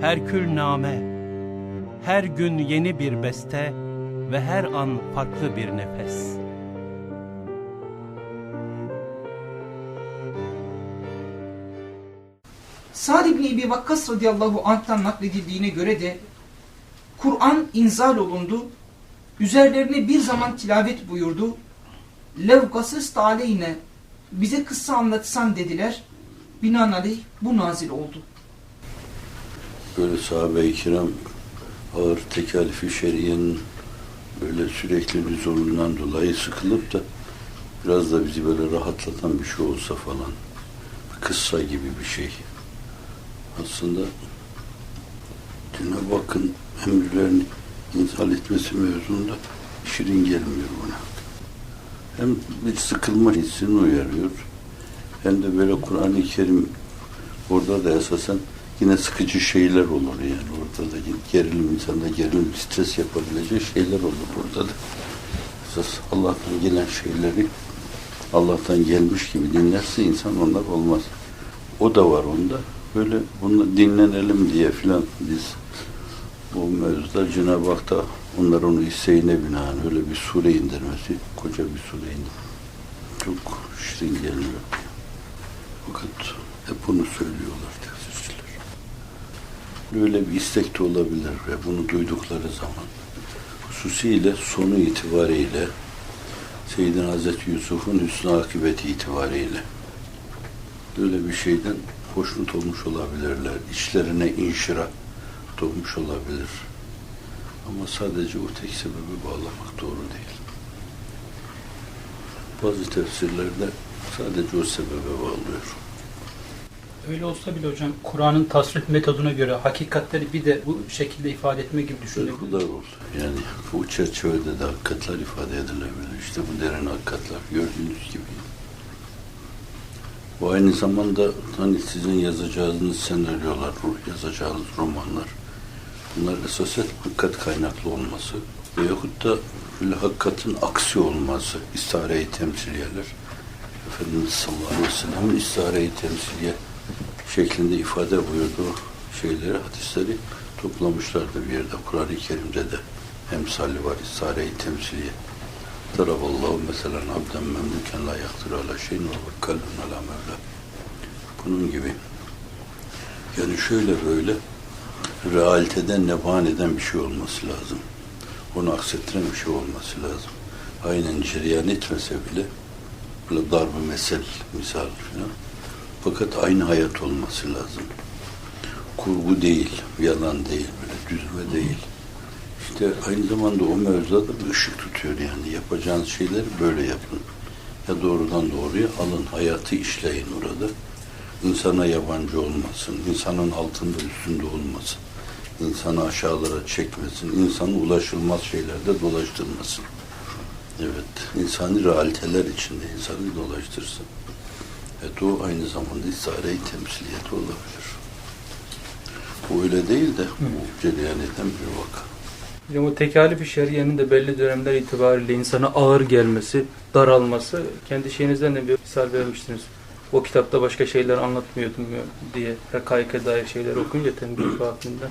her kül name, her gün yeni bir beste ve her an farklı bir nefes. Sa'd ibn Ebi Vakkas radıyallahu anh'tan nakledildiğine göre de Kur'an inzal olundu. Üzerlerine bir zaman tilavet buyurdu. Lev gasıst bize kıssa anlatsan dediler. Binaenaleyh bu nazil oldu. Böyle sahabe-i kiram ağır tekalifi şeriyenin böyle sürekli lüzumundan dolayı sıkılıp da biraz da bizi böyle rahatlatan bir şey olsa falan bir kıssa gibi bir şey. Aslında Cenab-ı Hakk'ın emirlerini inzal etmesi mevzunda şirin gelmiyor buna. Hem bir sıkılma hissini uyarıyor hem de böyle Kur'an-ı Kerim orada da esasen yine sıkıcı şeyler olur yani orada da gerilim insanda gerilim stres yapabileceği şeyler olur burada da. Esas Allah'tan gelen şeyleri Allah'tan gelmiş gibi dinlerse insan onlar olmaz. O da var onda. Böyle bunu dinlenelim diye filan biz bu mevzuda Cenab-ı Hak da onların isteğine binaen öyle bir sure indirmesi, koca bir sure indirmesi. Çok şirin gelmiyor. Fakat hep bunu söylüyorlar tefsirciler. Böyle bir istek de olabilir ve bunu duydukları zaman hususiyle sonu itibariyle Seyyidin Hazreti Yusuf'un hüsnü akıbeti itibariyle böyle bir şeyden hoşnut olmuş olabilirler. İçlerine inşira doğmuş olabilir. Ama sadece o tek sebebi bağlamak doğru değil. Bazı tefsirlerde sadece o sebebe bağlıyor. Öyle olsa bile hocam Kur'an'ın tasrif metoduna göre hakikatleri bir de bu şekilde ifade etme gibi düşünülebilir. Duygular oldu. Yani bu çerçevede de hakikatler ifade edilebilir. İşte bu derin hakikatler gördüğünüz gibi. Bu aynı zamanda hani sizin yazacağınız senaryolar, yazacağınız romanlar bunlar esasen hakikat kaynaklı olması veyahut da hakikatin aksi olması, istare-i temsiliyeler. Efendimiz sallallahu aleyhi ve sellem'in istare-i temsiliye şeklinde ifade buyurduğu şeyleri, hadisleri toplamışlardı bir yerde. Kur'an-ı Kerim'de de emsali var, istare-i temsiliye. Daraballahu mesela abden memlüken la yaktir ala şeyin ve vakkalun ala mevla. Bunun gibi. Yani şöyle böyle realiteden neban eden bir şey olması lazım. Onu aksettiren bir şey olması lazım. Aynen cereyan etmese bile böyle darbe mesel misal falan. Fakat aynı hayat olması lazım. Kurgu değil, yalan değil, böyle düzme değil. İşte aynı zamanda o mevzuda da bir ışık tutuyor yani. Yapacağınız şeyleri böyle yapın. Ya doğrudan doğruya alın, hayatı işleyin orada. İnsana yabancı olmasın, insanın altında üstünde olmasın. İnsanı aşağılara çekmesin, insanı ulaşılmaz şeylerde dolaştırmasın. Evet, insani realiteler içinde insanı dolaştırsın. Evet, o aynı zamanda istare-i temsiliyeti olabilir. Bu öyle değil de bu cereyan eden bir vaka. Hocam o tekalif-i şeriyenin de belli dönemler itibariyle insana ağır gelmesi, daralması, kendi şeyinizden de bir misal vermiştiniz. O kitapta başka şeyler anlatmıyordum diye Rekaike dair şeyler okuyunca tembih vaktinden.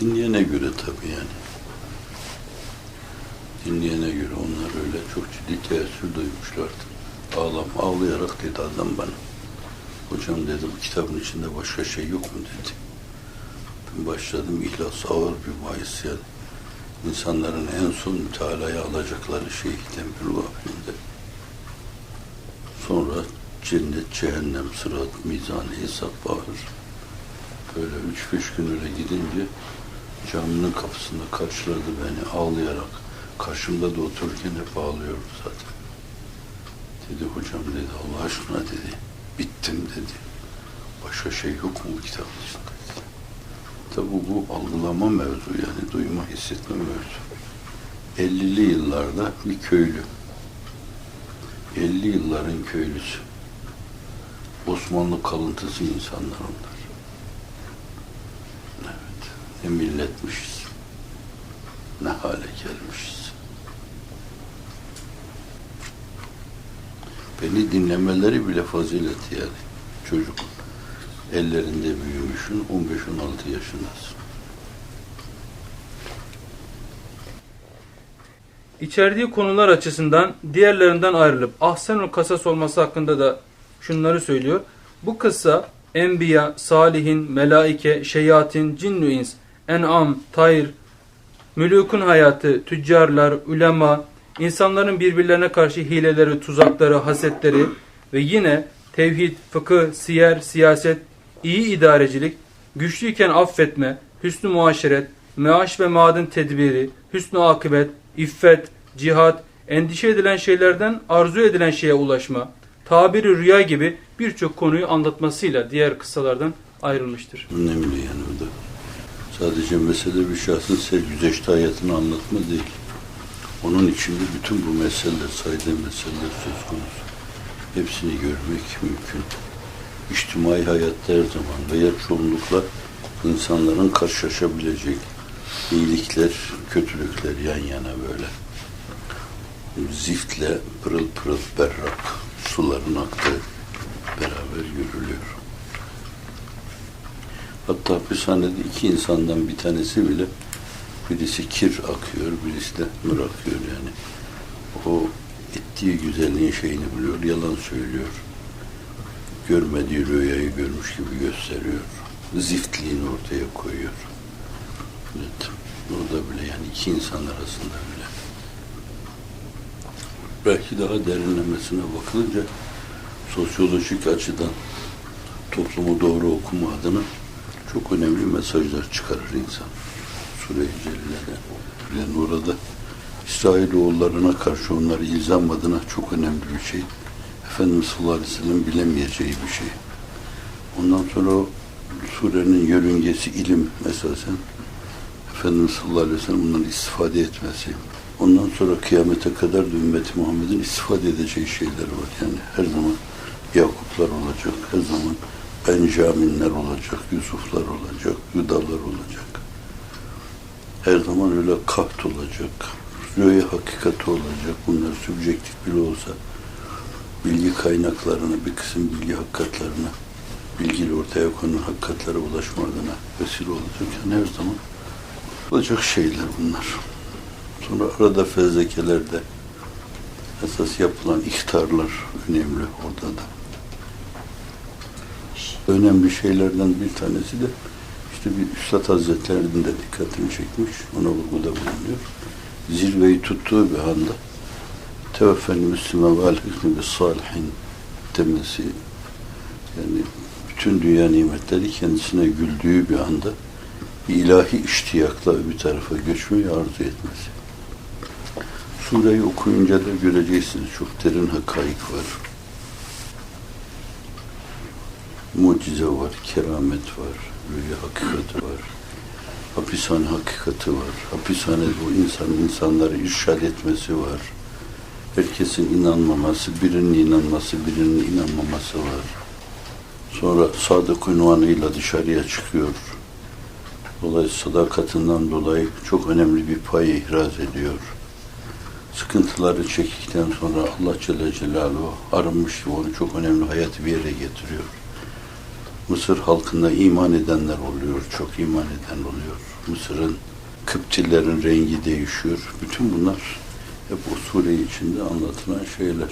Dinleyene göre tabii yani. Dinleyene göre onlar öyle çok ciddi teessür duymuşlardı. Ağlam, ağlayarak dedi adam bana. Hocam dedi bu kitabın içinde başka şey yok mu dedi. Ben başladım ihlas ağır bir yani. İnsanların en son mütalaya alacakları şey tembir vaktinde. Sonra cennet, cehennem, sırat, mizan, hesap bağır. Böyle üç beş gün öyle gidince caminin kapısında karşıladı beni ağlayarak. Karşımda da otururken hep ağlıyordu zaten. Dedi hocam dedi Allah aşkına dedi bittim dedi. Başka şey yok mu bu kitabın içinde. Tabi bu algılama mevzu yani duyma hissetme mevzu. 50'li yıllarda bir köylü. 50 yılların köylüsü. Osmanlı kalıntısı insanlar onlar. Evet. Ne milletmişiz. Ne hale gelmişiz. Beni dinlemeleri bile fazilet yani. Çocuk. ellerinde büyümüşsün, 15-16 yaşındasın. İçerdiği konular açısından diğerlerinden ayrılıp ahsenul kasas olması hakkında da şunları söylüyor. Bu kıssa enbiya, salihin, melaike, şeyatin, cinnü ins, en'am, tayr, mülükün hayatı, tüccarlar, ulema, insanların birbirlerine karşı hileleri, tuzakları, hasetleri ve yine tevhid, fıkıh, siyer, siyaset, iyi idarecilik, güçlüyken affetme, hüsnü muaşeret, meaş ve maadın tedbiri, hüsnü akıbet, iffet, cihat, endişe edilen şeylerden arzu edilen şeye ulaşma, tabiri rüya gibi birçok konuyu anlatmasıyla diğer kıssalardan ayrılmıştır. Önemli yani o da. Sadece mesele bir şahsın sergüzeşte hayatını anlatma değil. Onun içinde bütün bu meseleler, saydığı meseleler söz konusu. Hepsini görmek mümkün. İçtimai hayatta her zaman veya çoğunlukla insanların karşılaşabilecek iyilikler, kötülükler yan yana böyle. Ziftle pırıl pırıl berrak suların aktığı beraber yürülüyor. Hatta hapishanede iki insandan bir tanesi bile birisi kir akıyor, birisi de nur akıyor yani. O ettiği güzelliğin şeyini biliyor, yalan söylüyor. Görmediği rüyayı görmüş gibi gösteriyor. Ziftliğini ortaya koyuyor. Evet. Orada bile yani iki insan arasında bile. Belki daha derinlemesine bakılınca sosyolojik açıdan toplumu doğru okuma adına çok önemli mesajlar çıkarır insan. Sure-i Celile'de. Yani orada İsrailoğullarına karşı onları ilzam adına çok önemli bir şey. Efendimiz sallallahu aleyhi ve sellem bilemeyeceği bir şey. Ondan sonra o surenin yörüngesi ilim esasen. Efendimiz sallallahu aleyhi ve sellem bundan istifade etmesi. Ondan sonra kıyamete kadar da ümmeti Muhammed'in istifade edeceği şeyler var. Yani her zaman Yakuplar olacak, her zaman Benjaminler olacak, Yusuflar olacak, Yudalar olacak. Her zaman öyle kaht olacak, rüya hakikati olacak. Bunlar sübjektif bile olsa bilgi kaynaklarına, bir kısım bilgi hakikatlerine, bilgiyle ortaya konan hakikatlere ulaşma adına vesile olacak. Yani her zaman olacak şeyler bunlar. Sonra arada fezlekelerde esas yapılan ihtarlar önemli orada da. Önemli şeylerden bir tanesi de işte bir Üstad Hazretleri'nin de dikkatini çekmiş. Ona vurguda bulunuyor. Zirveyi tuttuğu bir anda teveffel müslüme vel hükmü salihin demesi yani bütün dünya nimetleri kendisine güldüğü bir anda bir ilahi iştiyakla bir tarafa göçmeyi arzu etmesi. Sureyi okuyunca da göreceksiniz çok derin hakaik var. Mucize var, keramet var, rüya hakikati var. Hapishane hakikati var. Hapishanede bu insan insanları irşad etmesi var. Herkesin inanmaması, birinin inanması, birinin inanmaması var. Sonra sadık unvanıyla dışarıya çıkıyor. Dolayısıyla sadakatinden dolayı çok önemli bir pay ihraz ediyor. Sıkıntıları çektikten sonra Allah Celle Celaluhu arınmış onu çok önemli hayat bir yere getiriyor. Mısır halkında iman edenler oluyor, çok iman eden oluyor. Mısır'ın Kıptilerin rengi değişiyor. Bütün bunlar hep sure içinde anlatılan şeyler.